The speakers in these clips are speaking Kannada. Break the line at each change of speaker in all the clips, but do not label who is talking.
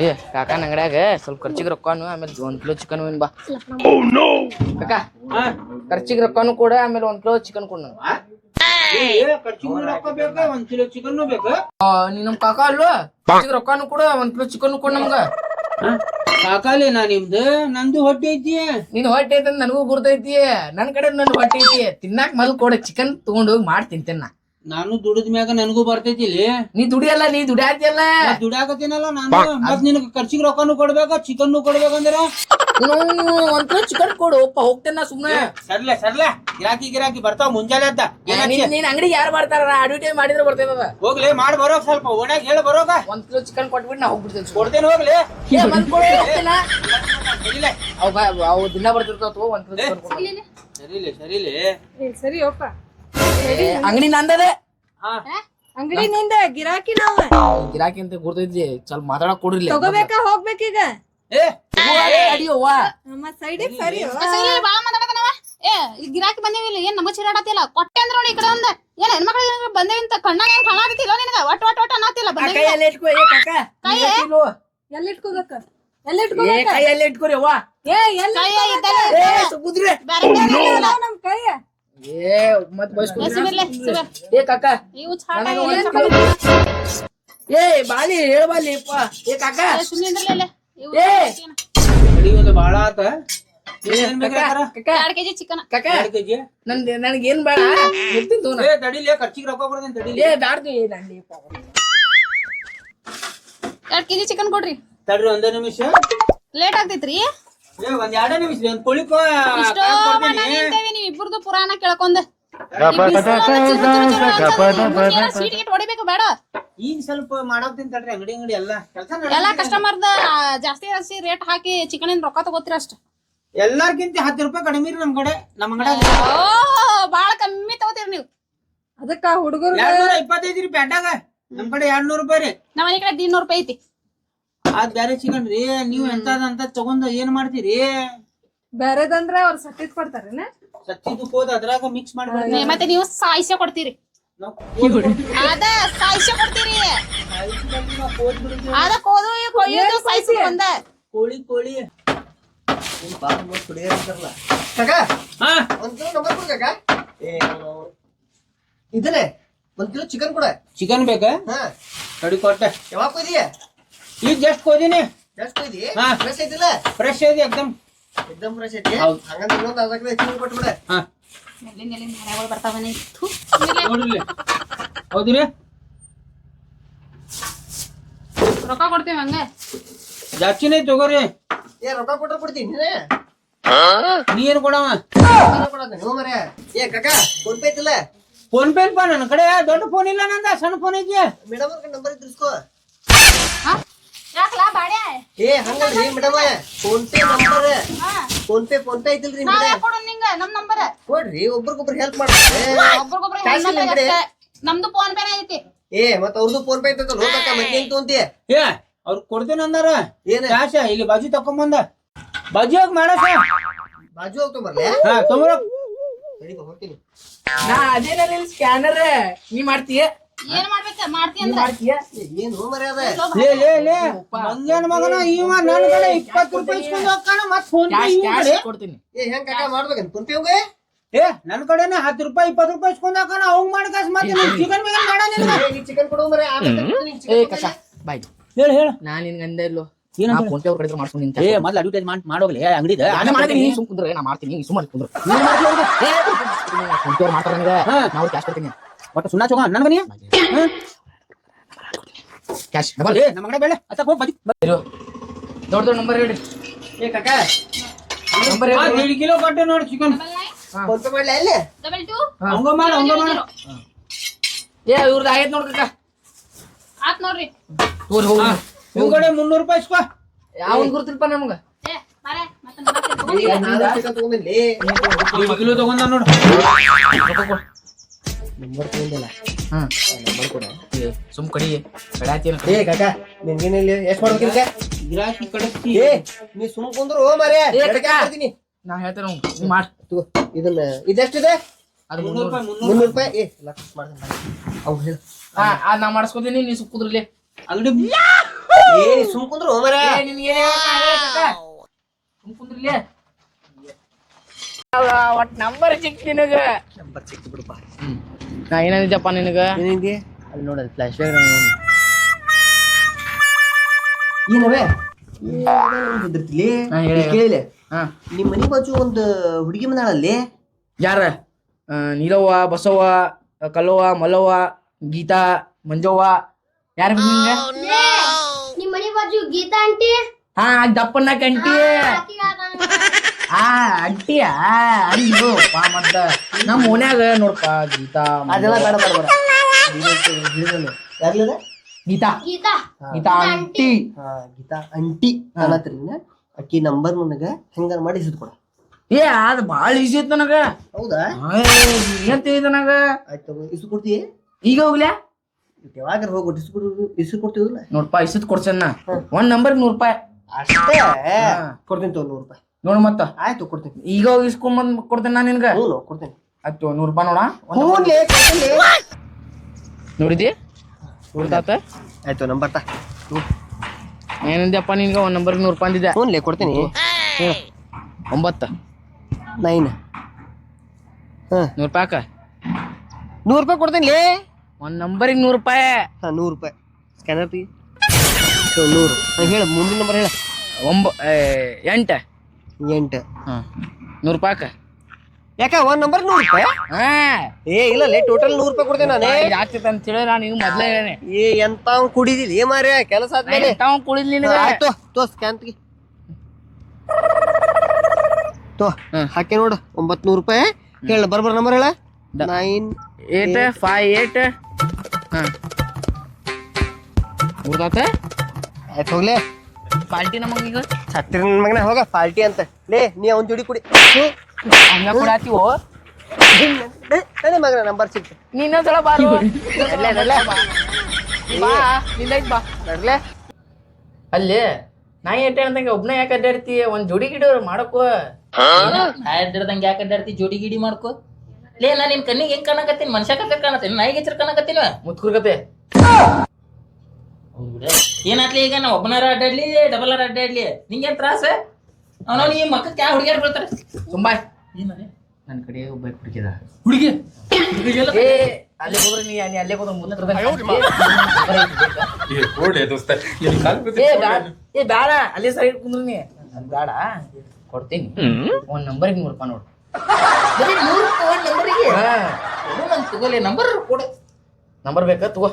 ಏ ಕಾಕನ ಅಂಗಡ್ಯಾಗ ಸ್ವಲ್ಪ ಖರ್ಚಿಗೆ ರೊಕ್ಕನು ಆಮೇಲೆ ಒಂದ್ ಕಿಲೋ ಚಿಕನ್ ಏನ್ ಬಾ. ಕಾಕ ಖರ್ಚಿಗೆ ರೊಕ್ಕನು ಕೂಡ ಆಮೇಲೆ ಒಂದ್ ಕಿಲೋ ಚಿಕನ್ ಕೊಡು ನಾನು ನೀ ನಮ್ ಕಾಕ ಅಲ್ವಾ? ಖರ್ಚಿಗೆ ರೊಕ್ಕನು ಕೂಡ ಒಂದ್ ಕಿಲೋ ಚಿಕನ್ ಕೊಡು ನಮ್ಗ.
ಸಾಕಾಲೆ ನಾ ನಿಮ್ದು? ನಂದು ಹೊಟ್ಟೆ ಐತಿ
ನಿನ್ ಹೊಟ್ಟೆ ಐತಿ ಅಂತ ನನಗೂ ಗುರ್ತೈತಿ ನನ್ ಕಡೆ ನನ್ ಹೊಟ್ಟೆ ಐತಿ ತಿನ್ನಾಕ ಮಲ್ ಕೊಡ ಚಿಕನ್ ತಗೊಂಡೋಗಿ ಮಾಡಿ ತಿಂತೇನೆ ನಾ.
ನಾನು ದುಡಿದ ಮ್ಯಾಗ ನನಗೂ ಬರ್ತೈತಿ ಇಲ್ಲಿ.
ನೀ ದುಡಿಯಲ್ಲ ನೀ ದುಡಿಯಾತಿಯಲ್ಲ.
ದುಡಿಯಾಕತ್ತೀನಲ್ಲ ದುಡ್ಯಾಕತ್ತೀನಲ್ಲ ನಾನು. ಮತ್ ನಿನಗ ಖರ್ಚಿಗೆ ರೊಕ್ಕನು ಕೊಡ್ಬೇಕ ಚಿಕನ್ ಕೊಡ್ಬೇಕಂದ್ರ
ನೀನು ಒಂದ್ ಚಿಕನ್ ಕೊಡು ಒಪ್ಪ ಹೋಗ್ತೇನೆ ಸುಮ್ನೆ.
ಸರ್ಲೆ ಸರ್ಲೆ. ಗಿರಾಕಿ ಗಿರಾಕಿ ಬರ್ತಾವ ಮುಂಜಾನೆ ಅಂತ?
ನೀನ್ ನೀನ್ ಅಂಗಡಿ ಯಾರು ಬರ್ತಾರ ಅಡ್ವರ್ಟೈಸ್ ಮಾಡಿದ್ರೆ ಬರ್ತೈತದ
ಹೋಗ್ಲಿ ಮಾಡಿ ಬರೋಕ್ ಸ್ವಲ್ಪ. ಓಣ್ಯಾಗ ಹೇಳಿ ಬರೋಕ.
ಒಂದ್ ಕಿಲೋ ಚಿಕನ್ ಕೊಟ್ಬಿಟ್ಟು ನಾ ಹೋಗ್ಬಿಡ್ತೇನೆ
ಕೊಡ್ತೇನೆ ಹೋಗ್ಲಿ.
ಏ, ಬಂದ್ ಕೊಡು, ಹೋಗ್ತೇನ.
ಸರಿಲೆ
ಅವ್ ದಿನ ಬರ್ತಿರ್ತಾವ ಒಂದ್ ಕಿಲೋ ಚಿಕನ್ ಕೊಡು.
ಸರಿಲೆ ಸರಿಲೆ.
ಸರಿ ಒಪ್ಪ
ಏ, ಅಂಗಡಿ ನಂದದೆ.
ಹಾ.
ಅಂಗಡಿ ನಿಂದ ಗಿರಾಕಿ ನಾವ.
ಗಿರಾಕಿ ಅಂತ ಗುರ್ತೈತಿ ಸ್ವಲ್ಪ ಮಾತಾಡಕ್ ಕೊಡ್ರಿ
ತಗೋಬೇಕಾ ಹೋಗ್ಬೇಕೀಗ?
ಏ
ಅಡಿಯವ್ವ
ಮತ್ ಸೈಡ್ ಸರಿ
ಬಾಳ ಮಾತಾಡಕನವ ಏ ಈ ಗಿರಾಕಿ ಬಂದೇವಿಲ್ಲ ಏನ್ ನಮಗ್ ಚೀರಾಡತಿಲ್ಲ ಕೊಟ್ಟೆ ಅಂದ್ರ ನೋಡಿ ಈ ಕಡೆ ಒಂದ. ಏನ್ ಹೆಣ್ಮಕ್ಳು ಬಂದೇವಿ ಅಂತ ಕಣ್ಣಾಗ ಏನ್ ಕಾಣಾತಿಲ್ಲ ನಿನಗ? ಒಟ್ ಒಟ್ ಒಟ್ ಅನ್ನತಿಲ್ಲ ಬಂದೇವಿ
ಕೈ?
ಎಲ್ಲಿ ಇಟ್ಕೋಬೇಕ? ಎಲ್ಲಿ ಇಟ್ಕೋಬೇಕ?
ಕೈ ಇಟ್ಕೋರಿ ಅವ್ವ?
ಏ ಎಲ್ಲಿ
ಇದ್ದಲ್ಲಿ
ಏ ಸುಗುದ್ರಿ
ನಮ್ ಕೈಯ.
ಏ ಮತ್ ಬಯಸ್ಕೊಂಡ್ರಿ
ಸುಮಿರ್ಲೆ, ಸುಮಿರ್.
ಏ ಕಾಕ
ಇವು ಚಾಟ
ನನಗೆ
ಏನ್
ಒಂದ್
ತಗೊಂಡ್
ಏ ಬಾಲಿ ಹೇಳ ಬಾಲಿ ಅಪ್ಪ ಏ ಕಾಕ
ಏ, ಸುಮ್ನೆ ನಿಂದ್ರಲೆ ಇಲ್ಲೇ. ಇವು
ಏ.
ಚಿಕನ್.
ಅಡಿ ಒಂದು ಬಾಳ ಆತ ಏನ್ ಬೇಕಾದ್ರ
ಕಾಕ
ಎರಡ್ ಕೆಜಿ ಚಿಕನ್
ಕಾಕ
ಎರಡ್ ಕೆಜಿ
ನನ್ ನನಗೇನ್ ಬೇಡ ಹೋಗ್ತೀನಿ ತಗೋ ನಾ.
ಏ ತಡಿಲಿ ಖರ್ಚಿಗೆ ರೊಕ್ಕ ಕೊಡ್ತೇನೆ ತಡಿಲಿ
ಏ ಬ್ಯಾಡ್ದು ಏ ನಂದಿ
ಎರಡ್ ಕೆಜಿ ಚಿಕನ್ ಕೊಡ್ರಿ
ತಡ್ರಿ ಒಂದೇ ನಿಮಿಷ
ಲೇಟ್ ಆಗ್ತೈತ್ರಿ
ಏ ಒಂದ್ ಎರಡೇ ನಿಮಿಷ ಒಂದ್ ಕುಳಿಕೋ
ಇಷ್ಟೋ ಮನ ನಿಂತೇವಿ ನೀವ್ ಇಬ್ಬರದು ಪುರಾಣ ಕೇಳ್ಕೊಂಡ್. ಸೀಟ್ ಗಿಟ್ ಹೊಡಿಬೇಕು ಬೇಡ.
ಈಗ ಸ್ವಲ್ಪ ಮಾಡಾಕ್ತೀನಿ ತಡ್ರಿ ಅಂಗಡಿ ಅಂಗಡಿ ಎಲ್ಲ. ಕೆಲಸ
ಎಲ್ಲಾ ಕಸ್ಟಮರ್ದ ಜಾಸ್ತಿ ಜಾಸ್ತಿ ರೇಟ್ ಹಾಕಿ ಚಿಕನ್ ಏನ್ ರೊಕ್ಕ ತಗೋತೀರ ಅಷ್ಟ.
ಎಲ್ಲಾರ್ಕಿಂತ ಹತ್ತು ರೂಪಾಯಿ ಕಡಿಮೆ ರೀ ನಮ್ ಕಡೆ ನಮ್ ಅಂಗಡಿ
ಓ ಬಾಳ ಕಮ್ಮಿ ತಗೋತೀರಿ ನೀವು.
ಅದಕ್ಕ ಹುಡುಗರು
ಇಪ್ಪತ್ತೈದು ರೀ ಪ್ಯಾಟಾಗ. ನಮ್ ಕಡೆ ಎರಡ್ನೂರು ರೂಪಾಯಿ ರೀ.
ನಮ್ಮ ಮನೆ ಕಡೆ ದಿನ್ನೂರು ರೂಪಾಯಿ ಐತಿ.
ಅದ್ ಬ್ಯಾರೆ ಚಿಕನ್ ರೀ ನೀವ್ ಎಂತದಂತ ತಗೊಂಡ್ ಏನ್ ಮಾಡ್ತೀರಿ?
ಬೇರೆದಂದ್ರ ಅವ್ರ ಸಟ್ಟಿದ್ ಕೊಡ್ತಾರೇನ?
ಸತ್ತಿದ್ದು ಕೋದ್ ಅದ್ರಾಗ ಮಿಕ್ಸ್ ಮಾಡಿ
ನೀ- ಮತ್ತೆ ನೀವು ಸಾಯಿಸೆ ಕೊಡ್ತೀರಿ. ಅದ ಸಾಯಿಸೆ ಕೊಡ್ತೀರಿ. ಅದ ಕೋದು ಕೊಯ್ಯೋದು ಸಾಯಿಸಿ ಒಂದ
ಕೋಳಿ ಕೋಳಿ.
ಕಾಕ
ಹಾ?
ಒಂದ್ ಕಿಲೋ ನಂಬರ್ ಕೊಡು ಕಾಕ. ಏ ಇದನ್ನೇ ಒಂದ್ ಕಿಲೋ ಚಿಕನ್ ಕೊಡ.
ಚಿಕನ್ ಬೇಕಾ?
ಹಾ.
ತಡಿ ಕೊಟ್ಟೆ.
ಯಾವಾಗ ಕೊಯ್ದಿಯ
ಈಗ ಜಸ್ಟ್ ಕೋದಿನಿ
ಜಸ್ಟ್ ಕೊಯ್ದಿ
ಹಾ.
ಫ್ರೆಶ್ ಐತಿಲ್ಲ?
ಫ್ರೆಶ್ ಐತಿ ಎಕ್ದಮ್.
ಎಕ್ದಮ್ ಫ್ರೆಶ್ ಐತಿ.
ಹೌದ್.
ಹಂಗಂದ್ರೆ ಇನ್ನೊಂದು ಅರ್ಧ ಕಿಲೋ ಚಿಕನ್ ಕೊಟ್ಬಿಡ.
ಹಾ.
ಎಲ್ಲಿಂದ ಎಲ್ಲಿಂದ ಮನೆಗಳು ಬರ್ತಾವನೆ
ನೋಡ್ರಿ ಹೌದ್ರಿ?
ರೊಕ್ಕ ಕೊಡ್ತೀವಿ ಹಂಗ.
ಜಾಸ್ತಿನೇ ತಗೋರಿ.
ಏ ರೊಕ್ಕ ಕೊಟ್ರೆ ಕೊಡ್ತೀನಿ ನೀನೇ?
ನೀ ಏನ್ ಕೊಡವ?
ಕೊಡೋದು ನೀವು ಮರೆ ಏ ಕಾಕ ಫೋನ್ ಪೇ ಐತಿಲ್ಲ?
ಫೋನ್ ಪೇ ಇಲ್ಪ? ನನ್ನ ಕಡೆ ದೊಡ್ಡ ಫೋನ್ ಇಲ್ಲ ನಂದ. ಸಣ್ಣ ಫೋನ್ ಐತಿ.
ಮೇಡಮ್ ಅವ್ರ ನಂಬರ್ ಇದ್ರಿಸ್ಕೋ
ಯಾಕಲಾ ಬಾಡ್ಯಾ?
ಏ ಹಂಗಲ್ರಿ madam. PhonePe number. PhonePe PhonePe ಐತಿಲ್ರಿ madam.
ನಿಂಗ ನಮ್ ನಂಬರ್.
ಕೊಡ್ರಿ ಒಬ್ರಿಗೊಬ್ರು ಹೆಲ್ಪ್
ಒಬ್ರಿಗೊಬ್ರು. ಅಷ್ಟೇ. ನಮ್ದು ಫೋನ್ ಪೇನೇ ಐತಿ.
ಏ ಮತ್ತ ಅವ್ರದ್ದು ಫೋನ್ ಪೇ ಐತಲ್ಲ ಹೋಗಕ್ಕ ಮತ್ತೆ ಹೆಂಗ್ ತೊಗೊಂತೀಯ.
ಏ ಅವ್ರು ಕೊಡ್ತೇನೆ ಅಂದಾರ.
ಏನ?
ಕ್ಯಾಶ ಇಲ್ಲಿ ಬಾಜು ತಕೊಂಬಂದ. ಬಾಜು ಹೋಗಿ ಮಾಡಸ
ಬಾಜು ಹೋಗ್ಕೊಂಬರ್ಲೆ
ಹಾ ತೊಂಬರ
ನಡಿ ಬಾ, ಹೋಗ್ತೀನಿ.
ನಾ ಅದೇನಲ್ಲಿ ಸ್ಕ್ಯಾನರ್ ನೀ ಮಾಡ್ತೀಯ?
ಏನ್ ಮಾಡ್ಬೇಕ? ಮಾಡ್ತಿ
ನೀ
ಅಂದ್ರ
ಮಾಡ್ತೀಯ?
ಏ, ಏನು ಮರ್ಯಾದ
ಲೇ ಲೇ ಲೇ ಮಂಗ್ಯಾನ ಮಗನ ಇವ ನನ್ನ ಕಡೆ ಇಪ್ಪತ್ತು ರೂಪಾಯಿ ಇಸ್ಕೊಂಡು ಹೋಗ್ತಾನ ಮತ್ ಫೋನ್ ಪೇ
ಕ್ಯಾಶ್
ಇವ್ನ್
ಕ್ಯಾಶ್
ಕಡೆ.
ಕೊಡ್ತೀನಿ.
ಏ ಹೆಂಗ್ ಕಾಕ ಮಾಡ್ಬೇಕನ್ ಹೋಗಿ?
ಏ ನನ್ನ ಕಡೆನೆ ಹತ್ತು ರೂಪಾಯಿ ಇಪ್ಪತ್ತು ರೂಪಾಯಿ ಇಸ್ಕೊಂಡು ಅವಂಗ್ ಮತ್ತೆ ಚಿಕನ್
ನೀನ್
ಏ ಕಸ ಬಾಯ್
ಹೇಳು ಹೇಳು.
ನಾ ನಿನ್ ಅಂದೆ ಇಲ್ಲೋ
ಏನಂತ?
ಫೋನ್ ಪೇ ಅವ್ರ ಕಡೆ ಮಾಡ್ಕೊಂಡು ನಿಂತ.
ಏ ಮೊದ್ಲು ಅಡ್ವರ್ಟೈಸ್ ಮಾಡಿ ಮಾಡೋಗ್ಲಿ. ಅಂಗಡಿದ.
ನಾನು ಮಾಡ್ತೀನಿ ಸುಮ್ ಕುಂದ್ರೆ. ನಾ ಮಾಡ್ತೀನಿ ನೀ ಸುಮ್ಮನೆ ಕುಂದ್ರು ಏ ಫೋನ್ ಪೇ ಅವ್ರು ಮಾಡ್ತಾರ ನನಗೆ.
ಹಾ.
ನಾವು ಕ್ಯಾಶ್ ಕೊಡ್ತೀನಿ.
ಒಟ್ಟು ಸುಣ್ಣ ಚೋಗ ನನ್ ಬನ್ನಿ
ಕ್ಯಾಶ್
ಏ ನಮ್ಮ ಕಡೆ ಬೇಳೆ ಅತ್ತ ಹೋಗಿ ಬಜಿ
ಇರು. ದೊಡ್ಡ ದೊಡ್ಡ ನಂಬರ್ ಹೇಳಿ. ಏ ಕಾಕ. ನಂಬರ್ ಹೇಳಿ.
2 ಕಿಲೋ ಕೊಟ್ಟೆ ನೋಡಿ ಚಿಕನ್
ಡಬಲ್
ಫೋನ್ ಪೇ ಮಾಡ್ಲಾ ಅಲ್ಲಿ
ಡಬಲ್ 2
ಹಂಗ ಮಾಡ ಹಂಗ ಮಾಡ.
ಏ ಇವ್ರದ್ದು ಆಗೈತೆ ನೋಡಿ ಕಾಕ.
ಆತ್ ನೋಡ್ರಿ.
ತೋರ್ ಹೋಗಿ.
ಇವ್ ಕಡೆ ಮುನ್ನೂರು ರೂಪಾಯಿ ಇಸ್ಕೋ.
ಯಾವನ್ ಗುರುತಿಲ್ಪ ನಮಗ?
ಏ ಮಾರೇ ಮತ್ತೆ
ನಾನು ಚಿಕನ್ ತಗೊಂಬಂದ್ಲಿ
ಎರಡು ಕಿಲೋ ತಗೊಂಡ ನೋಡು.
ನಂಬರ್ ತಗೊಂಡಿಲ್ಲ
ಹ್ಮ್
ನಂಬರ್ ಕೊಡ
ಸುಮ್ ಕಡಿ ಕಡ್ಯಾತಿನ
ಏ ಕಾಕ ನಿನ್ಗೇನಿಲ್ಲ ಎಷ್ಟ್ ಮಾಡ್ಬೇಕಿಲ್ಲ
ಗಿರಾಕಿ ಕಡಕ್ತಿ
ಏ ನೀ ಸುಮ್ ಕುಂದ್ರು ಓ ಮಾರ್ರೆ
ಏ, ಕಾಕ.
ಹಾಕ್ತೀನಿ.
ನಾ ಹೇಳ್ತೇನೆ ಅವ್ನು. ನೀ ಮಾಡ್
ತಗೋ, ಇದನ್ನ ಇದೆಷ್ಟಿದೆ?
ಅದು
ಮುನ್ನೂರು ರೂಪಾಯಿ ಮುನ್ನೂರು
ರೂಪಾಯಿ. ಏ ಲಕ್ಷ ಮಾಡ್ತೀನಿ ಅವ್ ಹೇಳು.
ಹಾ ಅದ್ ನಾ ಮಾಡಿಸ್ಕೊತೀನಿ ನೀ ಸುಮ್ ಕುಂದ್ರಲ್ಲಿ
ಅಂಗಡಿ
ಏ ಸುಮ್ ಕುಂದ್ರು ಮರ
ಒಟ್ ನಂಬರ್ ಸಿಕ್ತಿ ನಿನಗ.
ನಂಬರ್ ಸಿಕ್ತಿ ಬಿಡಪ್ಪ
ನಾ ಏನಂದಿದ್ದಪ್ಪ ನಿನಗ? ಅಲ್ಲಿ ನೋಡದ್ ಫ್ಲಾಶ್ ಬ್ಯಾಗ್
ಏನವೇ ಹೆದರ್ತಿಲಿ?
ಹಾ, ಹೇಳು.
ಕೇಳಿಲೆ?
ಹಾ.
ನಿಮ್ ಮನಿ ಬಾಜು ಒಂದ್ ಹುಡುಗಿ ಬಂದಾಳಲ್ಲಿ
ಯಾರ? ಆ, ನೀಲವ್ವ ಬಸವ್ವ ಕಲ್ಲವ್ವ ಮಲ್ಲವ್ವ ಗೀತಾ ಮಂಜವ್ವ. ಯಾರ ನಿಂಗ
ನಿಮ್ಮ ಮನಿ ಬಾಜು ಗೀತಾ ಆಂಟಿ?
ಹಾ ದಪ್ಪನ್ನ ಕಂಟಿ ಆ ಅಂಟಿಯ ಅಯ್ಯೋ ಪಾ ಮತ್ತ ನಮ್ಮ ಓನ್ಯಾಗ ನೋಡಪ್ಪ ಗೀತಾ
ಅದೆಲ್ಲ. ಬೇಡ ಬೇಡ ಬೇಡ. ಯಾರ್ಲದ?
ಗೀತಾ.
ಗೀತಾ.
ಗೀತಾ ಅಂಟಿ.
ಹಾ ಗೀತಾ ಅಂಟಿ ಅನ್ನತ್ರಿ ಅಕ್ಕಿ ನಂಬರ್ ನನಗ ಹೆಂಗಾರ ಮಾಡಿ ಇಸಿದ್ ಕೊಡ
ಏ ಅದು ಬಾಳ ಈಸಿ ಐತ್ ನನಗ.
ಹೌದಾ?
ಏನ್ ತಿಳಿದ ನನಗ?
ಆಯ್ತು ಇಸು ಕೊಡ್ತಿ
ಈಗ ಹೋಗ್ಲ್ಯಾ
ಯಾವಾಗ ಹೋಗ್ಬಿಟ್ಟು ಇಸು ಕೊಡು ಇಸು ಕೊಡ್ತೀವಲ್ಲ
ನೋಡ್ಪ ಇಸತ್ ಕೊಡ್ಸನ್ನ ಒಂದ್ ನಂಬರ್ ನೂರ್ ರೂಪಾಯಿ.
ಅಷ್ಟೇ? ಕೊಡ್ತೀನಿ ತಗೋ ನೂರು ರೂಪಾಯಿ.
ನೋಡ್ ಮತ್ತ.
ಆಯ್ತು ಕೊಡ್ತೀನಿ.
ಈಗ ಹೋಗಿ ಇಸ್ಕೊಂಬಂದ್ ಕೊಡ್ತೇನೆ ನಾನು ನಿನ್ಗ?
ಹ್ಞೂ ಕೊಡ್ತೀನಿ.
ಆಯ್ತು ನೂರು ರೂಪಾಯಿ ನೋಡ. ಒಂದ್
ಹ್ಞೂನ್ಲೇ, ಕೊಡ್ತೀನಿ.
ನೋಡಿದಿ? ನೋಡ್ದಾತ?
ಆಯ್ತು ನಂಬರ್ ತಾ.
ಏನಂದ್ಯಪ್ಪ ನಿನ್ಗ? ಒಂದ್ ನಂಬರ್ ನೂರು ರೂಪಾಯಿ ಅಂದಿದ್ದೆ.
ಕೊಡ್ತೀನಿ.
ಒಂಬತ್ತ.
ನೈನ್. ಹಾ.
ನೂರ್ ರೂಪಾಯಿ ಹಾಕ.
ನೂರು ರೂಪಾಯಿ ಕೊಡ್ತೀನಿ ಲೇ.
ಒಂದ್ ನಂಬರಿಗೆ ನೂರು ರೂಪಾಯಿ.
ಹಾ ನೂರು ರೂಪಾಯಿ. ಸ್ಕ್ಯಾನರ್ ತೆಗಿ. ನೂರು. ಹೇಳು ಮುಂದಿನ ನಂಬರ್ ಹೇಳ.
ಒಂಬ ಎಂಟ.
ಎಂಟು.
ಹಾ. ನೂರ್ ರೂಪಾಯಿ
ಯಾಕ ಒಂದ್ ನಂಬರ್ ನೂರು ರೂಪಾಯಿ?
ಹಾ.
ಏ ಇಲ್ಲ ಲೇ ಟೋಟಲ್ ನೂರು ರೂಪಾಯಿ ಕೊಡ್ತೀನಿ ನಾನೇ.
ಆಗ್ತೈತೆ ಅಂತ ಹೇಳಿ ನಾನು ಈಗ ಮೊದಲೇ ಹೇಳಿ
ಏ ಎಂತ ಕುಡಿದಿಲ್ಲ ಏ ಮಾರ್ಯ ಕೆಲಸ ಆದ್ಮೇಲೆ.
ತಾವ್ ಕುಡಿದ್ಲಿ ನಿನಗ?
ಆಯ್ತು ತೋ ಸ್ಕ್ಯಾನ್ ತೆಗಿ ತೋ ಹಾಕಿ ನೋಡು ಒಂಬತ್ ನೂರು ರೂಪಾಯಿ ಹೇಳ ಬರ್ಬರ್ ನಂಬರ್ ಹೇಳ. ನೈನ್
ಏಟ್ ಫೈವ್ ಏಟ್ ಹಾಂ
ಆಯ್ತು ಹೋಗ್ಲೇ.
ಪಾರ್ಟಿ ನಮಗ ಈಗ?
ಛತ್ರಿ ನನ್ ಮಗನ ಹೋಗ ಪಾರ್ಟಿ ಅಂತ. ಲೇ ನೀ ಅವನ್ ಜೋಡಿ ಕುಡಿ.
ಹಂಗ ಕುಡಾತಿವೋ
ನಡಿ ಮಗನ ನಂಬರ್ ಸಿಕ್ತ.
ನೀನೊಂದ್ಸಲ ಬಾರು ನಡ್ಲೆ, ನಡ್ಲೆ. ಬಾ. ನಿಲ್ಲೈತ್ ಬಾ ನಡ್ಲೆ ಅಲ್ಲಿ ನಾ ಏಟ್ ಹೇಳ್ದಂಗೆ ಒಬ್ನ ಯಾಕೆ ಅಡ್ಡಾಡ್ತಿ? ಒಂದ್ ಜೋಡಿ ಗಿಡ ಮಾಡಕೋ.
ನಾ ಅಡ್ಡಾಡ್ದಂಗೆ ಯಾಕೆ ಅಡ್ಡಾಡ್ತಿ? ಜೋಡಿ ಗಿಡಿ ಮಾಡ್ಕೋ. ಲೇ ನಾ ನಿನ್ ಕಣ್ಣಿಗೆ ಹೆಂಗ್ ಕಾಣಕತ್ತೀನಿ? ಮನುಷ್ಯ ಕತ್ತೆ ಕಾಣತ್ತೀನಿ ನಾಯಿಗೆ ಹೆಸರು ಕಾಣಕತ್ತೀನಿ ಬಿಡ ಏನಾತ್ಲಿ ಈಗ ನಾ ಒಬ್ಬನಾರ ಅಡ್ಡಾಡ್ಲಿ ಡಬಲ್ ಆರ್ ಅಡ್ಡಾಡ್ಲಿ. ನಿಂಗೇನ್ ತ್ರಾಸ? ಅವನವ್ ಈ ಮಕ್ಕಕ್ಕೆ ಯಾವ ಹುಡುಗಿಯರ್ ಬೀಳ್ತಾರೆ?
ತುಂಬಾ.
ಏನದೆ
ನನ್ ಕಡೆ ಒಬ್ಬ ಹುಡುಗಿದ?
ಹುಡುಗಿ.
ಏ ಅಲ್ಲೇ ಹೋದ್ರೆ ನೀ ನೀ ಅಲ್ಲೇ ಹೋದ್ರೆ ಏ ಬ್ಯಾಡ ಏ ಬ್ಯಾಡ. ಅಲ್ಲೇ ಸೈಡ್ ಕುಂದ್ರು ನೀ. ನನ್ ಬ್ಯಾಡ. ಕೊಡ್ತೀನಿ. ಒಂದ್ ನಂಬರ್ಗೆ ನೂರು ರೂಪಾಯಿ ನೋಡು. ಹಾ.
ತಗೋಲಿ. ನಂಬರ್ ಕೊಡು.
ನಂಬರ್ ಬೇಕಾ? ತಗೋ.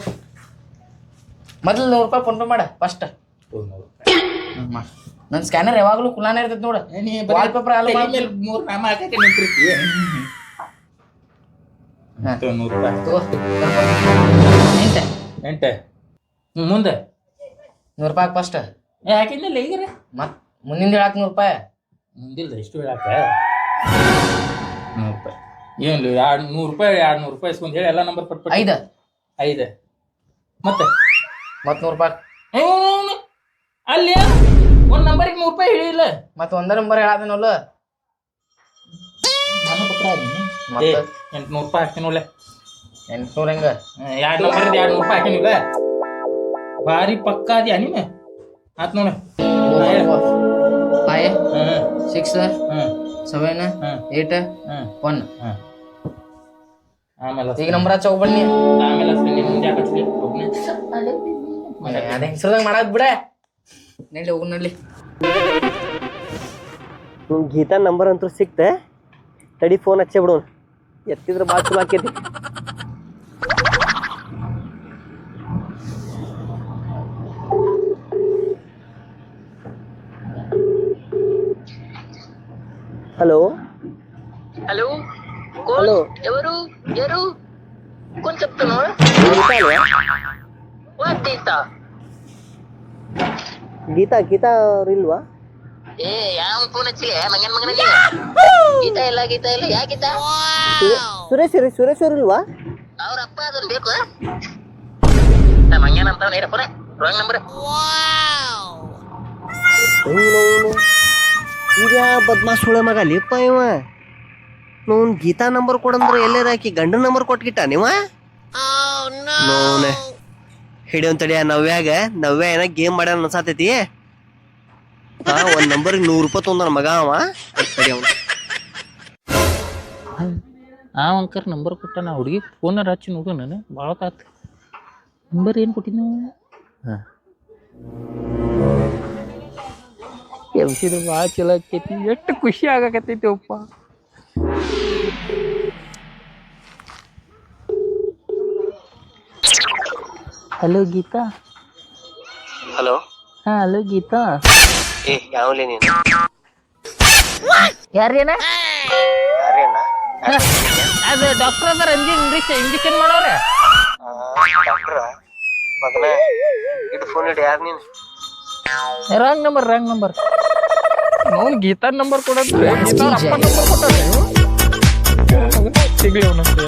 ಮೊದ್ಲು ನೂರು ರೂಪಾಯಿ ಫೋನ್ ಪೇ ಮಾಡ. ಫಸ್ಟ್ ನನ್ನ ಸ್ಕ್ಯಾನರ್ ಯಾವಾಗ್ಲೂ ಕುಲಾನೇ ಇರ್ತೈತಿ ನೋಡ. ವಾಲ್ ಪೇಪರ್ ಅಲ್ಲ
ನಾಮ ಹಾಕಕ್ಕೆ
ಎಂಟ.
ಎಂಟ. ಹ್ಮ್, ಮುಂದೆ.
ನೂರು ರೂಪಾಯಿ ಫಸ್ಟ್
ಏ ಈಗ ರೀ
ಮತ್ ಮುಂದಿನ ಹೇಳಕ್ ನೂರು ರೂಪಾಯಿ.
ಮುಂದಿಲ್ದ ಎಷ್ಟು ಹೇಳಾಕ? ನೂರು ರೂಪಾಯಿ. ಏನು ಎರಡು ನೂರು ರೂಪಾಯಿ ಎರಡು ನೂರು ರೂಪಾಯಿ ಇಸ್ಕೊಂಡು ಹೇಳಿ ಎಲ್ಲ ನಂಬರ್ ಕೊಟ್ಬಿಟ್ಟು.
ಐದ.
ಐದು. ಮತ್ತೆ?
ಮತ್ ನೂರು ರೂಪಾಯಿ.
ಅಲ್ಲಿ ಒಂದ್ ನಂಬರಿಗೆ ನೂರು ರೂಪಾಯಿ ಹೇಳಿಲ್ಲ
ಮತ್ ಒಂದ ನಂಬರ್ ಹೇಳಾದನಲ್ಲ
ನಾನು
ಮತ್ತೆ?
ಎಂಟ್ನೂರು ರೂಪಾಯಿ ಹಾಕ್ತೀನಿ ಒಳ್ಳೆ
ಎಂಟ್ನೂರ ಹೆಂಗ?
ಎರಡು ನಂಬರ್ ಎರಡು ನೂರು ರೂಪಾಯಿ ಹಾಕಿನಿಲ್ಲ ಭಾರಿ ಪಕ್ಕ ಅದ್ಯಾ ನೀನು? ಆತ್ ನೋಡ. Five
hmm.
Six
hmm.
Seven
eight
one ಆಮೇಲೆ
ಈಗ ನಂಬರ್ ಹಚ್ಚ ಬನ್ನಿ.
ಆಮೇಲೆ ಹಚ್ತೀನಿ, ಮುಂದೆ ಯಾಕ್ ಹಚ್ಲಿ?
ಅದ ಹೆಸರದಾಗ ಮಾಡಾಕ್ ಬಿಡ ನಡಿ ಹೋಗು ನಡ್ಲಿ
ನಿಮ್ ಗೀತಾ ನಂಬರ್ ಅಂತೂ ಸಿಕ್ತೆ ತಡಿ ಫೋನ್ ಹಚ್ಚೇ ಬಿಡು ಎತ್ತಿದ್ರೆ ಭಾಳ ಚಲೋ ಆಕೈತಿ హలో
హలో
హలో
ఎవరు ఎవరు
ಗೀತಾ ಗೀತಾ
ಅವ್ರಿಲ್ವಾ? ಏ ಯಾವ ಫೋನ್ ಗೀತಾ ಇಲ್ಲ ಗೀತಾ ಇಲ್ಲ. ಯಾಕೆ ಗೀತಾ?
ಸುರೇಶ್ ರೀ ಸುರೇಶ್ ಅವ್ರು ಇಲ್ವಾ?
ಅವ್ರ ಅದನ್ನ ಬೇಕು. ಮಂಗ್ಯಾನ ನೇರ ನಂಬರ್
ಈಗ ಬದ್ಮಾಸ್ ಹುಳ ಮಗ? ಲಿಪ್ಪ ಇವ. ನೋನ್ ಗೀತಾ ನಂಬರ್ ಕೊಡಂದ್ರೆ ಎಲ್ಲೇ ಹಾಕಿ ಗಂಡನ ನಂಬರ್ ಕೊಟ್ಗಿಟ್ಟ ನೀವ oh, ನೋನೆ ಹಿಡಿಯೋನ್ ತಡಿಯ ನವ್ಯಾಗ ನವ್ಯ ಏನ ಗೇಮ್ ಮಾಡ್ಯಾನ ಅನ್ಸಾತೈತಿ. ಹಾ ಒಂದ್ ನಂಬರ್ ನೂರ್ ರೂಪಾಯಿ ತೊಂದ ಮಗ ಅವ. ತಡಿ ಅವ್ನ.
ಆ ಅಂಕರ್ ನಂಬರ್ ಕೊಟ್ಟ ನಾ ಹುಡುಗಿ ಫೋನ್ ಹಚ್ಚಿ ನೋಡು ನಾನು. ಭಾಳ ಕಾತ್ ನಂಬರ್ ಏನು ಕೊಟ್ಟಿದ್ದ ಕೆಲ್ಸಿದ ಭಾಳ ಚಲೋ ಆಕೈತಿ. ಎಷ್ಟು ಖುಷಿ ಆಗಾಕತ್ತೈತಿ ಅಪ್ಪ. ಹಲೋ ಗೀತಾ
ಹಲೋ
ಹಾ ಹಲೋ ಗೀತಾ
ಏ ಯಾವಲೇ ನೀನು?
ಯಾರೇನ?
ಯಾರೇನ?
ಅದು ಡಾಕ್ಟರ್ ಅದಾರ ಇಂಜೆಕ್ಷನ್ ಇಂಜೆಕ್ಷನ್ ಮಾಡೋರೆ?
ಡಾಕ್ಟ್ರ ಮಗನ ಇಟ್ಟು ಫೋನ್ ಯಾರು ನೀನು?
ರಾಂಗ್ ನಂಬರ್ ರಾಂಗ್ ನಂಬರ್ ಅವ್ನು ಗೀತಾ ನಂಬರ್ ಕೊಡೋದು. ಗೀತಾ ಅಪ್ಪ ನಂಬರ್ ಸಿಗ್ಲಿ ಅವನಂತೆ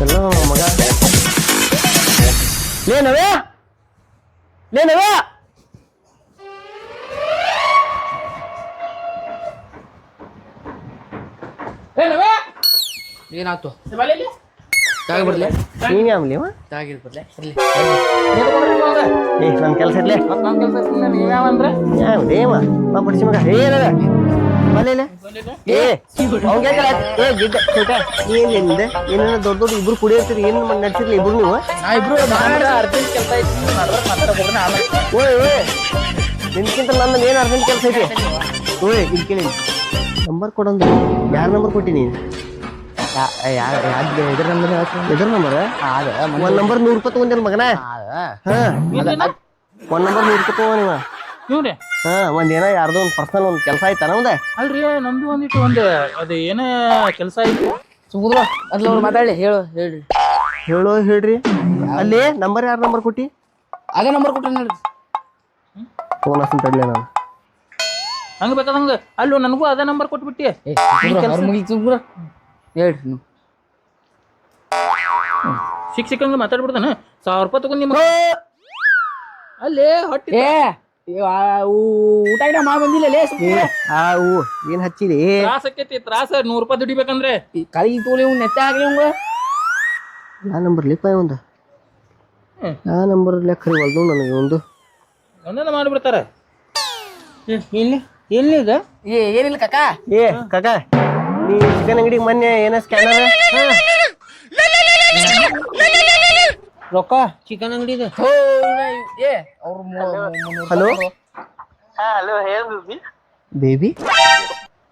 ಚಲೋ ಮಗ ನವ್ಯ ಲೇ ನವ್ಯ
ಏನಾಯ್ತು? ತಾಗಿ ಬರ್ಲೆ.
ನೀನ್ ಯಾವ್ಲಿ ಅವ
ತಾಗಿ ಇರ್ಲಿ
ಏ ನನ್ ಕೆಲಸ ಇರ್ಲಿ.
ನೀವ್ಯಾವಂದ್ರೆ
ಯಾವ್ದೇ ಅವ ಬಾ ಪಡಿಸಿ ಮಗ. ಏ ನವ್ಯ ಬಲ್ಲೆ ಏ. ಅವ್ನ್ ಕೇಳ್ಕಲ್ಲ ಏ ಗಿಡ್ಡ ಚೌಟ ಏನ್ನಿಂದ ಏನೇನ ದೊಡ್ಡ ದೊಡ್ಡ ಇಬ್ರು ಕುಡಿಯತ್ತೀರಿ ಏನ್ ನಡ್ಸಿರ್ಲಿ ಇಬ್ರು ನೀವು? ಓಯ್ ಓಯ್ ನಿನ್ಕಿಂತ ನನ್ನ ಏನ್ ಅರ್ಜೆಂಟ್ ಕೆಲಸ ಐತಿ? ಓಯ್ ಇಲ್ಲಿ ಕೇಳಿ. ನಂಬರ್ ಕೊಡಂದ್ರೆ. ಯಾರ ನಂಬರ್ ಕೊಟ್ಟಿ ನೀನು
ಇದ್ರ ನಂಬರ್?
ಎದ್ರ ನಂಬರ್ ಒಂದ್ ನಂಬರ್ ನೂರ್ ರೂಪಾಯಿ ತಗೊಂಡಿರ ಮಗನ? ಹಾ ಒಂದ್ ನಂಬರ್ ನೂರ್ ರೂಪಾಯಿ ತಗೋ ನೀವ.
ಇವ್ರಿ
ಹಾ ಒಂದ್ ಏನ ಯಾರ್ದೋ ಒಂದ್ ಪರ್ಸನಲ್ ಒಂದ್ ಕೆಲಸ ಆಯ್ತಾ ನಮ್ದ
ಅಲ್ರಿ ನಮ್ದು ಒಂದಿಟ್ಟು ಒಂದು ಅದು ಏನ ಕೆಲಸ ಐತಿ
ಸುಮ್ಮದ್ರ ಅದ್ಲ ಅವ್ರು ಮಾತಾಡಿ ಹೇಳು ಹೇಳ್ರಿ.
ಹೇಳೋ ಹೇಳ್ರಿ. ಅಲ್ಲಿ ನಂಬರ್ ಯಾರ ನಂಬರ್ ಕೊಟ್ಟಿ?
ಆಗ ನಂಬರ್ ಕೊಟ್ಟ ಹೇಳ್ರಿ
ಫೋನ್ ಹಸ್ತೀನಿ ತಡ್ಲೆ ನಾನು.
ಹಂಗ ಬೇಕಾದಂಗ ಅಲ್ಲ ನನಗೂ ಅದೇ ನಂಬರ್ ಕೊಟ್ಬಿಟ್ಟಿ.
ಹೇಳ್ರಿ ನೀವು.
ಸಿಕ್ ಸಿಕ್ಕಂಗ ಮಾತಾಡ್ಬಿಡ್ತಾನ? ಸಾವಿರ ರೂಪಾಯಿ ತಗೊಂಡ್ ನಿಮ್ಮ ಅಲ್ಲೇ ಹೊಟ್ಟೆ
ಏ! ಊಟ ಗಿಟ ಮಾಡಿ ಬಂದಿಲ್ಲ ಲೇ
ಆ ಊ ಏನ್ ಹಚ್ಚಿದಿ?
ತ್ರಾಸ ಆಕೈತಿ ತ್ರಾಸ ನೂರ್ ರೂಪಾಯಿ ದುಡಿಬೇಕಂದ್ರೆ
ಕೈ ತೋಲಿ ಇವ್ ನೆತ್ತ ಆಗ್ಲಿ ಅವಂಗ
ನಾ ನಂಬರ್ ಲಿಪ್ಪ ಒಂದು. ಯಾ ನಂಬರ್ ಲೆಕ್ಕ ಹೊಲ್ದು ನನಗೆ ಒಂದು
ಒಂದೊಂದು ಮಾಡಿಬಿಡ್ತಾರ.
ಇಲ್ಲಿ ಇದು?
ಏ ಏನಿಲ್ಲ ಕಕ್ಕ
ಏ ಕಾಕ ನೀ ಚಿಕನ್ ಅಂಗಡಿಗೆ ಮೊನ್ನೆ ಏನ ಸ್ಕ್ಯಾನರ್
ರೊಕ್ಕ ಚಿಕನ್ ಅಂಗಡಿ
ಥೋ, ಇವ್ನ ಇವ್- ಏ ಅವ್ರ
ಹಲೋ? ಬೇಬಿ.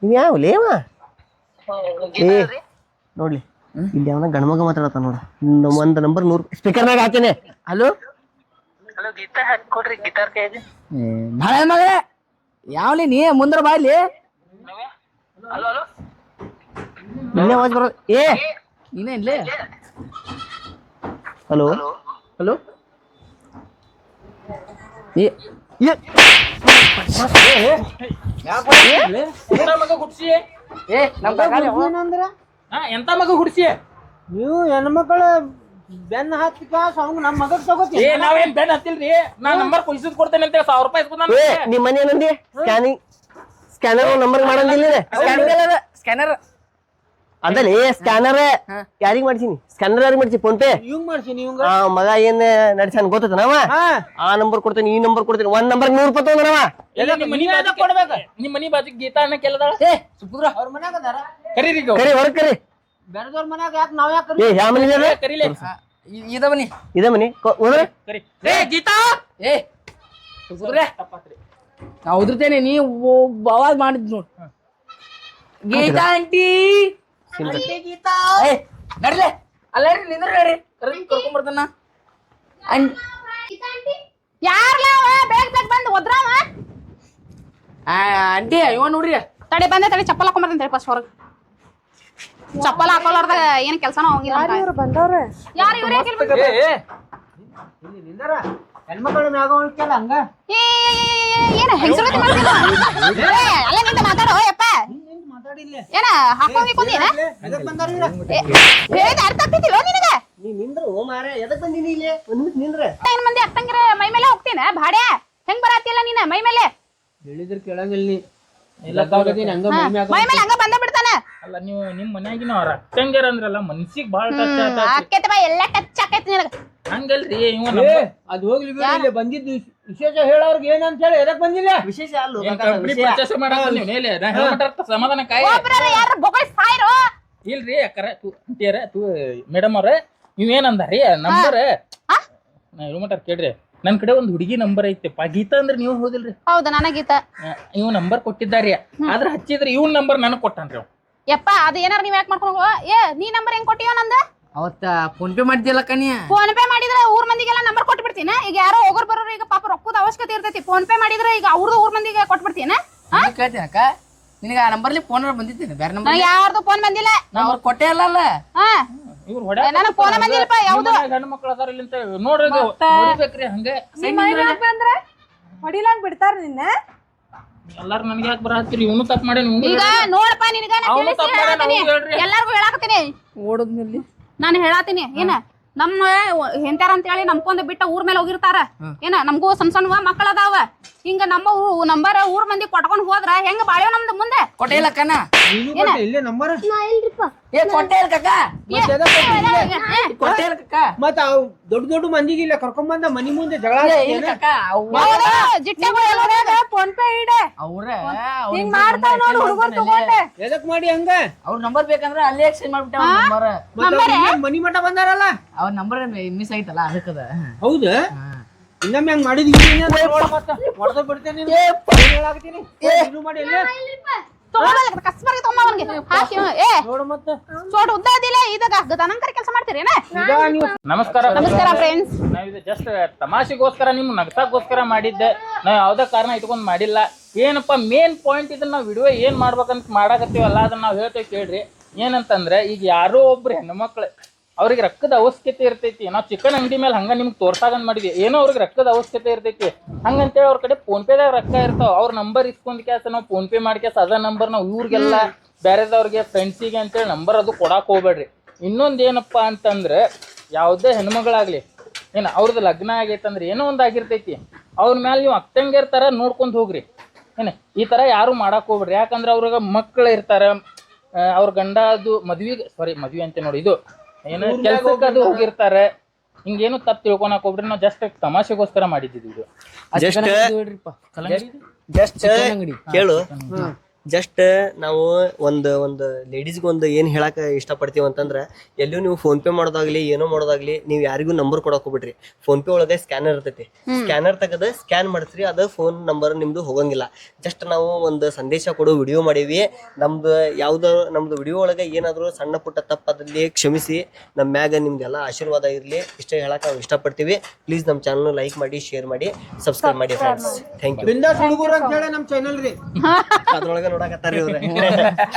ನೀವ್ ಯಾವ ಲೇವ? ಏ ನೋಡ್ಲಿ ಇಲ್ಲಿ ಅವನ ಗಣಮಗ ಮಾತಾಡತ್ತ ನೋಡ. ನ- ಒಂದ್ ನಂಬರ್ ನೂರ್ ಸ್ಪೀಕರ್ನಾಗ ಹಾಕೇನೆ ಹಲೋ?
ಭಾಳ ಮಗ ಯಾವ್ಲಿ ನೀ ಮುಂದ್ರ ಬಾಯ್ಲಿ
ಹಲೋ ಹಲೋ. ಬರೋ ಏ!
ನೀನೇ ಇಲ್ಲೇ?
ಹಲೋ?
ಹಲೋ?
ಎಂತ ಮಗ ಹುಡ್ಸಿ ಮಗ
ನೀವು ಹೆಣ್ಮಕ್ಳ ಬೆನ್ನ ಹತ್ತಿ ಕಾಸ್ ಅವ್ನು ನಮ್ಮ ಮಗಗ್ ತಗೋತಿ
ಏ ನಾವೇನ್ ಬೆನ್ನ ಹತ್ತಿಲ್ರಿ? ನಾ ನಂಬರ್ ಪೊಲೀಸ್ ಕೊಡ್ತೇನೆ ಅಂತ ಸಾವಿರ ರೂಪಾಯಿ ಇಸ್ಕೊಂಡ್
ನಿಮ್ಮ ನಿಮ್ ಮನೆ ಏನಂದಿ? ಸ್ಕ್ಯಾನಿಂಗ್ ಸ್ಕ್ಯಾನರ್ ನಂಬರ್ ಮಾಡಂಗಿಲ್ಲ
ಸ್ಕ್ಯಾನರ್.
ಅದಲ್ಲೇ ಸ್ಕ್ಯಾನರ್ ಯಾರಿಗ್ ಮಾಡ್ಸಿನಿ? ಸ್ಕ್ಯಾನರ್ ಯಾರಿಗ್ ಮಾಡ್ಸಿ ಫೋನ್ ಪೇ?
ಇವಂಗ್ ಮಾಡ್ಸೀನಿ ಇವಂಗ.
ಆ ಮಗ ಏನ್ ನಡ್ಸಾನ ಗೊತ್ತದ ನಾವ?
ಹಾ.
ಆ ನಂಬರ್ ಕೊಡ್ತೇನೆ ಈ ನಂಬರ್ ಕೊಡ್ತೇನೆ ಒಂದ್ ನಂಬರ್ ನೂರ್ ರೂಪಾಯಿ ತಗೊಂಡ್ರವ
ಎಲ್ಲ ನಿಮ್ ಮನಿ ಬಾಜು ಕೊಡ್ಬೇಕ. ನಿಮ್ ಮನಿ ಬಾಜು ಗೀತಾ ಅನ್ನ ಕೇಳದಾಳ
ಏ ಸುಪುದ್ರ
ಅವ್ರ ಮನ್ಯಾಗ ಅದಾರ?
ಕರೀರಿ
ಕರಿ ಹೊರಗ್ ಕರಿ.
ಬೇರೆದವ್ರ ಮನ್ಯಾಗ ಯಾಕೆ ನಾವ್ ಯಾಕೆ
ಏ ಯಾವ ಮನಿ ಇದೆ
ಕರೀಲೆ
ಇದ ಬನ್ನಿ
ಇದೇ ಮನಿ. ಹೋದ್ರೆ?
ಕರಿ ಏ ಗೀತಾ!
ಏ ಸುಪುದ್ರೆ ನಾ ಉದ್ರತೇನೆ ನೀ ಅವಾಜ್ ಮಾಡಿದ್ ನೋಡ್. ಗೀತಾ ಆಂಟಿ! ಏ ನಡ್ಲೆ ಅಲ್ಲ ನಿಂದ್ರ ನಡ್ರಿ ಕರ್ಕೊಂಡ್ ಕರ್ಕೊಂಡ್ ಬರ್ತಾನ ಅಂ-
ಯಾರ್ಲ ಅವ ಬೇಗ ಬೇಗ ಬಂದು ಒದ್ರಾವ
ಆ, ಆಂಟಿ ಇವ ನೋಡ್ರಿ
ತಡಿ ಬಂದೆ ತಡಿ ಚಪ್ಪಲ್ ಹಾಕೊಂಬರ್ತೀನಿ ಫಸ್ಟ್ ಹೊರಗೆ ಚಪ್ಪಲ್ ಹಾಕೊಳ್ಳಾರ್ದಾಗ ಏನ್ ಕೆಲ್ಸನೂ ಹೋಗಿಲ್ಲ
ಇವ್ರು ಬಂದವ್ರೆ
ಯಾರು ಇವ್ರೇ
ಏ ಏ,
ಇಲ್ಲಿ ನಿಂದಾರ ಹೆಣ್ಮಕ್ಳ ಮ್ಯಾಗ ಹೋಗ್ತಲ್ಲ ಹಂಗ
ಏನ ಹೆಂಗಸರತಿ ಮಾಡ್ತಿಲ್ಲ ಅಲ್ಲ ನಿಂತ ಮಾತಾಡೋ ಯಪ್ಪ ಏನ ಹಾಕೊಂಡ್ ಕುಂದಿನ
ಎದಕ್ ಬಂದಾರ ಇವ್ರ?
ಹೇಳಿದ ಅರ್ಥ ಆಗ್ತಿಲ್ಲ ನಿನಗ?
ನೀ ನಿಂದ್ರು ಓ ಮಾರ ಎದಕ್ ಬಂದಿನಿ ಇಲ್ಲಿ? ಒಂದ್ ನಿಮಿಷ ನಿಂದ್ರ.
ಏನ್ ಮಂದಿ ಅಕ್ಕಂಗಿರ ಮೈ ಮೇಲೆ ಹೋಗ್ತೀನ? ಭಾಡ್ಯ ಹೆಂಗ್ ಬರತ್ತಿಲ್ಲ ನೀನ ಮೈ ಮೇಲೆ?
ಹೇಳಿದ್ರ ಕೇಳಂಗಿಲ್ಲ ನೀ. ಎಲ್ಲ ತಗೋತೀನಿ ಹಂಗ ಮೈ
ಮೇಲೆ ಹಂಗ ಬಂದ
ಅಲ್ಲ ನೀವು ನಿಮ್ ಮನ್ಯಾಗಿನ ಅವ್ರ ಅಕ್ಕಂಗ್ಯಾರ ಅಂದ್ರಲ್ಲ ಮನ್ಸಿಗೆ ಬಾಳ ಟಚ್ ಆತ
ಎಲ್ಲ ಟಚ್ ಆಕೈತಿ ನಿನಗ.
ಹಂಗಲ್ರಿ ಇವ
ಏ
ನಮ್ಮ
ಅದ್ ಹೋಗ್ಲಿ ಬಿಡಿ ಇಲ್ಲಿ ಬಂದಿದ್ದು ವಿಶ್- ವಿಶೇಷ ಹೇಳೋರ್ಗೆ ಏನಂತ ಹೇಳಿ ಎದಕ್ ಬಂದಿಲ್ಲ?
ವಿಶೇಷ ಅಲ್ಲ
ಏನ್ ಕಂಪ್ನಿ ಪರ್ಚೇಸ್ ಮಾಡಕ್ ನೀವು ನಾ ಹೇಳ್ಬಿಟ್ಟ ಸಮಾಧಾನ ಕಾಯ.
ಒಬ್ರ ಯಾರ ಬೊಗಳ ಸಾಯ್ರೋ?
ಇಲ್ರಿ ಅಕ್ಕರ ತು ಅಂಟಿಯರ ತು ಮೇಡಮ್ ಅವ್ರ ನೀವೇನಂದಾರಿ ನಂಬರ್? ನಾ ಹೇಳ್ಮಟಾರ ಕೇಳ್ರಿ ನನ್ ಕಡೆ ಒಂದ್ ಹುಡುಗಿ ನಂಬರ್ ಐತೆಪ್ಪ ಗೀತಾ ಅಂದ್ರೆ ನೀವು ಹೋದಿಲ್ರಿ
ಹೌದು ನನಗೀತ
ಇವ್ ನಂಬರ್ ಕೊಟ್ಟಿದ್ದಾರಿ ಆದ್ರ ಹಚ್ಚಿದ್ರೆ ಇವ್ ನಂಬರ್ ನನಗ್ ಕೊಟ್ಟಾನ್ರಿ ಅವ
ಯಪ್ಪ ಅದು ಏನಾರ ನೀವ್ ಯಾಕೆ ಮಾಡ್ಕೊಂಡು ಹೋಗೋ ಏ ನೀ ನಂಬರ್ ಹೆಂಗ್ ಕೊಟ್ಟಿಯೋ ನಂದ?
ಅವತ್ತ ಫೋನ್ ಪೇ ಮಾಡಿದ್ಯಲ್ಲ ಕಣಿ
ಫೋನ್ ಪೇ ಮಾಡಿದ್ರೆ ಊರ್ ಮಂದಿಗೆಲ್ಲ ನಂಬರ್ ಕೊಟ್ಬಿಡ್ತೀನಿ? ಈಗ ಯಾರೋ ಹೋಗೋರ್ ಬರೋರು ಈಗ ಪಾಪ ರೊಕ್ಕದ ಅವಶ್ಯಕತೆ ಇರ್ತೈತಿ. ಫೋನ್ ಪೇ ಮಾಡಿದ್ರೆ ಈಗ ಅವ್ರದ್ದು ಊರ್ ಮಂದಿಗೆ ಕೊಟ್ಬಿಡ್ತೀನಿ?
ಕೇಳ್ತೀನಿ ಅಕ್ಕ. ನಿನಗೆ ಆ ನಂಬರ್ಲಿ ಫೋನ್ ಬಂದಿದ್ದೀನಿ ಬೇರೆ ನಂಬರ್
ಯಾರ್ದು ಫೋನ್ ಬಂದಿಲ್ಲ.
ನಂಬರ್ ಕೊಟ್ಟೆ ಅಲ್ಲ
ಹಾ.
ಇವ್ರು
ಏ, ನನಗ್ ಫೋನ್ ಬಂದಿಲ್ಲಪ್ಪ, ಯಾವ್ದು?
ಮಕ್ಳು ಅದಾರ ಇಲ್ಲಿ ನೋಡ್ರಿ ಹಂಗೆ.
ಬಂದ್ರೆ ಬಿಡ್ತಾರ ನಿನ್ನ?
ಎಲ್ಲಾರು ನನಗೆ ಯಾಕೆ ಬರತ್ತೀರಿ ಇವನು ತಪ್ಪು ಮಾಡಿ
ಈಗ ನೋಡಪ್ಪ ನಿನಗ ನಾ
ಅವ್ನು
ತಿಳಿಸಿ
ತಪ್ಪ್ ಮಾಡ್ಯಾನ,
ಹೇಳಾತೀನಿ
ಹೇಳ್ರಿ.
ಎಲ್ಲಾರ್ಗು ಹೇಳಾಕತ್ತೀನಿ.
ಓಡೋದ್ನಲ್ಲಿ?
ನಾನು ಹೇಳಾತೀನಿ ಏನ? ನಮ್ಮ ಹೆಂತಾರ ಅಂತ ಹೇಳಿ ನಮ್ಕೊಂದ ಬಿಟ್ಟ ಊರ್ ಮೇಲೆ ಹೋಗಿರ್ತಾರ. ಏನ? ನಮಗೂ ಸಣ್ಣ ಸಣ್ಣ ಮಕ್ಕಳ ಅದಾವ ಹಿಂಗ ನಮ್ಮ ನಂಬರ್ ಊರ್ ಮಂದಿ ಕೊಟ್ಕೊಂಡ್ ಹೋದ್ರ ಹೆಂಗ ಬಾಳ್ಯವ ನಮ್ದು ಮುಂದೆ?
ಕೊಟ್ಟೆ ಇಲ್ಲ ಕಣ್ಣ
ನೀನು ಕೊಟ್ಟೆ ಇಲ್ಲೇ ನಂಬರ್?
ಏ ಕೊಟ್ಟೆ ಇಲ್ಲ ಕಕ್ಕ
ಮತ್ತೆ ಎದಕ್ ಕೊಟ್ಟಿಲ್ಲ?
ಏ,
ಕೊಟ್ಟೆ ಇಲ್ಲ ಕಕ್ಕ
ಮತ್ತ ಅವ್ ದೊಡ್ಡ ದೊಡ್ಡ ಮಂದಿಗೆ ಇಲ್ಲ ಕರ್ಕೊಂಡ್ ಬಂದ ಮನಿ ಮುಂದೆ ಜಗಳ
ಏ,
ಆಡ್ತಿ
ಇಲ್ಲ
ಏನ?
ಕಕ್ಕ ಅವ್ರ
ಹೌದು, ಜಿಟ್ಟೆಗಳು ಎಲ್ಲರೂ
ಫೋನ್ ಪೇ ಇಡೆ.
ಅವ್ರ
ಹಿಂಗ್ ಮಾಡ್ತಾವ್ ನೋಡು ಹುಡುಗರು ತಗೊಂಡೆ.
ಎದಕ್ ಮಾಡಿ ಹಂಗ?
ಅವ್ರ ನಂಬರ್ ಬೇಕಂದ್ರ ಅಲ್ಲೇ ಎಕ್ಸ್ಚೇಂಜ್ ಮಾಡ್ಬಿಟ್ಟೆ ಅವ್ರ ನಂಬರ್.
ಮತ್ತ ಮನಿ ಮಠ ಬಂದಾರಲ್ಲ?
ಅವ್ರ ನಂಬರ್ ಮಿಸ್ ಆಯ್ತಲ್ಲ ಅದಕ್ಕದ.
ಹೌದು? ಇನ್ನೊಮ್ಮೆ ಹಂಗ್ ಮಾಡಿದ್ವಿ ಹೊಡೆದ ಬಿಡ್ತೇನೆ ನೀನು. ಏನ್ ಹೇಳಾಕತ್ತೀನಿ? ನೀನು ಮಾಡಿ ಇಲ್ಲೇ?
ತಗೊಂಡ್ ಕಸ್ಬರ್ಗೆ ತಗೊಂಬ ಅವನ್ಗೆ. ಹಾಕಿ ಏ.
ನೋಡು ಮತ್ತ.
ಚೋಟ್ ಉದ್ದ ಅದಿಲ್ಲ ಇದಾಗ ಗದನಂಕರ ಕೆಲಸ ಮಾಡ್ತೀರೇನ
ನಮಸ್ಕಾರ
ನಮಸ್ಕಾರ ಫ್ರೆಂಡ್ಸ್
ನಾವಿದು ಜಸ್ಟ್ ತಮಾಷೆಗೋಸ್ಕರ ನಿಮ್ ನಗ್ಸಕ್ಕೋಸ್ಕರ ಮಾಡಿದ್ದೆ. ನಾವು ಯಾವ್ದೇ ಕಾರಣ ಇಟ್ಕೊಂಡ್ ಮಾಡಿಲ್ಲ. ಏನಪ್ಪ ಮೇನ್ ಪಾಯಿಂಟ್ ಇದನ್ನ ನಾವು ವಿಡಿಯೋ ಏನ್ ಮಾಡ್ಬೇಕಂತ ಮಾಡಾಕತ್ತೀವಲ್ಲ ಅದನ್ನ ನಾವು ಹೇಳ್ತೇವೆ ಕೇಳ್ರಿ. ಏನಂತಂದ್ರೆ ಈಗ ಯಾರೋ ಒಬ್ರು ಹೆಣ್ಮಕ್ಳು ಅವ್ರಿಗೆ ರೊಕ್ಕದ ಅವಶ್ಯಕತೆ ಇರ್ತೈತಿ. ನಾವು ಚಿಕನ್ ಅಂಗಡಿ ಮೇಲೆ ಹಂಗೆ ನಿಮ್ಗೆ ತೋರ್ಸಾಗನ್ ಮಾಡಿದ್ವಿ. ಏನೋ ಅವ್ರಿಗೆ ರೊಕ್ಕದ ಅವಶ್ಯಕತೆ ಇರ್ತೈತಿ. ಹಂಗಂತೇಳಿ ಅವ್ರ ಕಡೆ ಫೋನ್ ಪೇದಾಗ ರೊಕ್ಕ ಇರ್ತಾವ. ಅವ್ರ ನಂಬರ್ ಇಸ್ಕೊಂಡ್ ಕ್ಯಾಸ ನಾವು ಫೋನ್ ಪೇ ಮಾಡ್ಕ್ಯಾಸ ಅದ ನಂಬರ್ ನಾವು ಇವ್ರಿಗೆಲ್ಲ ಬೇರೆದವ್ರಿಗೆ ಫ್ರೆಂಡ್ಸಿಗೆ ಅಂತೇಳಿ ನಂಬರ್ ಅದು ಕೊಡಾಕ್ ಹೋಗ್ಬೇಡ್ರಿ. ಇನ್ನೊಂದು ಏನಪ್ಪ ಅಂತಂದ್ರೆ ಯಾವುದೇ ಹೆಣ್ಮಗಳಾಗ್ಲಿ ಏನು ಅವ್ರದ್ದು ಲಗ್ನ ಆಗೈತಂದ್ರೆ ಏನೋ ಒಂದು ಆಗಿರ್ತೈತಿ. ಅವ್ರ ಮೇಲೆ ನೀವು ಅಕ್ಕಂಗೆ ಥರ ನೋಡ್ಕೊಂಡು ಹೋಗ್ರಿ. ಏನು ಈ ಥರ ಯಾರು ಮಾಡಕ್ಕೆ ಹೋಗ್ಬೇಡ್ರಿ. ಯಾಕಂದ್ರೆ ಅವ್ರಿಗೆ ಮಕ್ಕಳು ಇರ್ತಾರೆ. ಅವ್ರ ಗಂಡ ಅದು ಮದ್ವಿಗೆ ಸಾರಿ ಮದ್ವಿ ಅಂತ ನೋಡಿ ಇದು. ಏನು ಕೆಲ್ಸಕ್ಕೆ ಅದು ಹೋಗಿರ್ತಾರೆ. ಹಿಂಗೇನು ತಪ್ಪು ತಿಳ್ಕೊಳಕ್ ಹೋಗ್ರಿ ನಾವು ಜಸ್ಟ್ ತಮಾಷೆಗೋಸ್ಕರ ಮಾಡಿದ್ದೀವಿ ಇದು.
ಜಸ್ಟ್
ಅಂಗಡಿ
ಕೇಳು. ಜಸ್ಟ್ ನಾವು ಒಂದು ಒಂದು ಲೇಡೀಸ್ಗೆ ಒಂದು ಏನು ಹೇಳಕ್ಕೆ ಇಷ್ಟಪಡ್ತೀವಿ ಅಂತಂದ್ರೆ ಎಲ್ಲೂ ನೀವು ಫೋನ್ ಪೇ ಮಾಡೋದಾಗ್ಲಿ ಏನೋ ಮಾಡೋದಾಗ್ಲಿ ನೀವು ಯಾರಿಗೂ ನಂಬರ್ ಕೊಡಕ್ ಹೋಗ್ಬಿಡ್ರಿ. ಫೋನ್ ಪೇ ಒಳಗೆ ಸ್ಕ್ಯಾನರ್ ಇರ್ತೈತಿ. ಸ್ಕ್ಯಾನರ್ ತೆಗೆದು ಸ್ಕ್ಯಾನ್ ಮಾಡಿಸ್ರಿ ಅದು ಫೋನ್ ನಂಬರ್ ನಿಮ್ದು ಹೋಗಂಗಿಲ್ಲ. ಜಸ್ಟ್ ನಾವು ಒಂದು ಸಂದೇಶ ಕೊಡೋ ವಿಡಿಯೋ ಮಾಡೀವಿ. ನಮ್ದು ಯಾವ್ದೋ ನಮ್ದು ವಿಡಿಯೋ ಒಳಗೆ ಏನಾದರೂ ಸಣ್ಣ ಪುಟ್ಟ ತಪ್ಪದಲ್ಲಿ ಕ್ಷಮಿಸಿ ನಮ್ಮ ಮ್ಯಾಗ ನಿಮ್ದೆಲ್ಲ ಆಶೀರ್ವಾದ ಇರಲಿ. ಇಷ್ಟೇ ಹೇಳಕ್ಕೆ ನಾವು ಇಷ್ಟಪಡ್ತೀವಿ. ಪ್ಲೀಸ್ ನಮ್ಮ ಚಾನಲ್ ಲೈಕ್ ಮಾಡಿ ಶೇರ್ ಮಾಡಿ ಸಬ್ಸ್ಕ್ರೈಬ್ ಮಾಡಿ ಫ್ರೆಂಡ್ಸ್ ಥ್ಯಾಂಕ್ ಯು
ಹುಡುಗರು ಅಂತ ಹೇಳಿ ಚಾನಲ್ ರೀ.
ಅದ್ರೊಳಗೆ ನೋಡಕತ್ತಾರ ಇವ್ರೆ